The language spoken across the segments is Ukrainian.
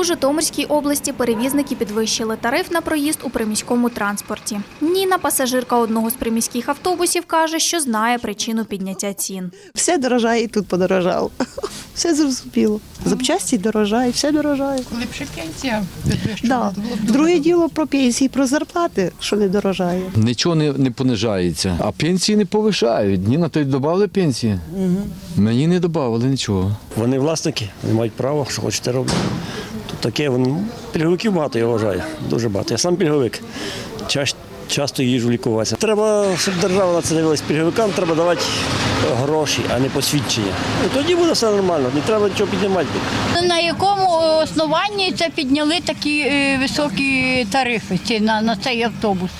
У Житомирській області перевізники підвищили тариф на проїзд у приміському транспорті. Ніна, пасажирка одного з приміських автобусів, каже, що знає причину підняття цін. Все дорожає і тут подорожало. Все зрозуміло. Запчасті дорожає, все дорожає. Коли б ще пенсія Да. то було б Друге діло про пенсії, про зарплати, що не дорожає. Нічого не, не понижається, а пенсії не повишають. Ні на той додали пенсії. Мені не додали нічого. Вони власники, вони мають право, що хочете робити. Таке, вони, пільговиків багато, я вважаю, дуже багато. Я сам пільговик, Ча- часто їжджу лікуватися. Треба, щоб держава на це дивилась, пільговикам треба давати гроші, а не посвідчення. І тоді буде все нормально, не треба нічого піднімати. На якому основанні це підняли такі е, високі тарифи ці на, на цей автобус?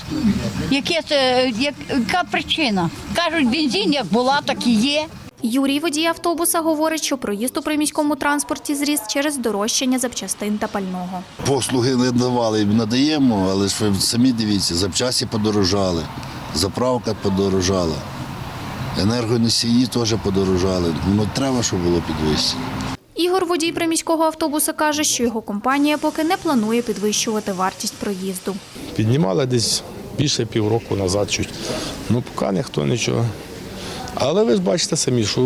Яке це, як, яка причина? Кажуть, бензин як була, так і є. Юрій, водій автобуса, говорить, що проїзд у приміському транспорті зріс через дорожчання запчастин та пального. Послуги не давали, надаємо, але ж ви самі дивіться, запчасті подорожали, заправка подорожала, енергоносії теж подорожали. Ну треба, щоб було підвищено. Ігор, водій приміського автобуса, каже, що його компанія поки не планує підвищувати вартість проїзду. Піднімали десь більше півроку назад чуть. Ну, поки ніхто нічого. Але ви ж бачите самі, що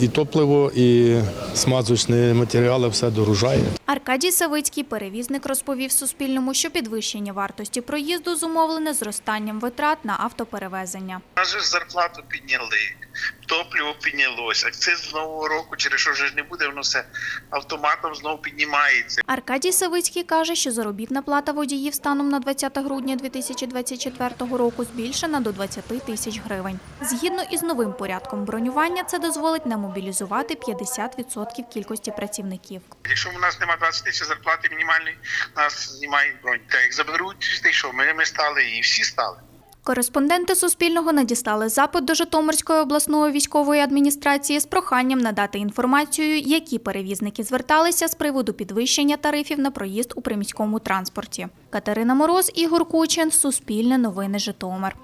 і топливо, і смазочні матеріали все дорожає. Аркадій Савицький, перевізник, розповів Суспільному, що підвищення вартості проїзду зумовлене зростанням витрат на автоперевезення. нас зарплату підняли, топливо піднялось, акциз з нового року, через що вже ж не буде, воно все автоматом знову піднімається. Аркадій Савицький каже, що заробітна плата водіїв станом на 20 грудня 2024 року збільшена до 20 тисяч гривень. Згідно із новим порядком бронювання, це дозволить нам мобілізувати 50% кількості працівників. Якщо у нас немає 20 тисяч зарплати мінімальної, нас знімають бронь. Та як заберуть, ти що, ми, ми стали і всі стали. Кореспонденти Суспільного надіслали запит до Житомирської обласної військової адміністрації з проханням надати інформацію, які перевізники зверталися з приводу підвищення тарифів на проїзд у приміському транспорті. Катерина Мороз, Ігор Кучин, Суспільне новини Житомир.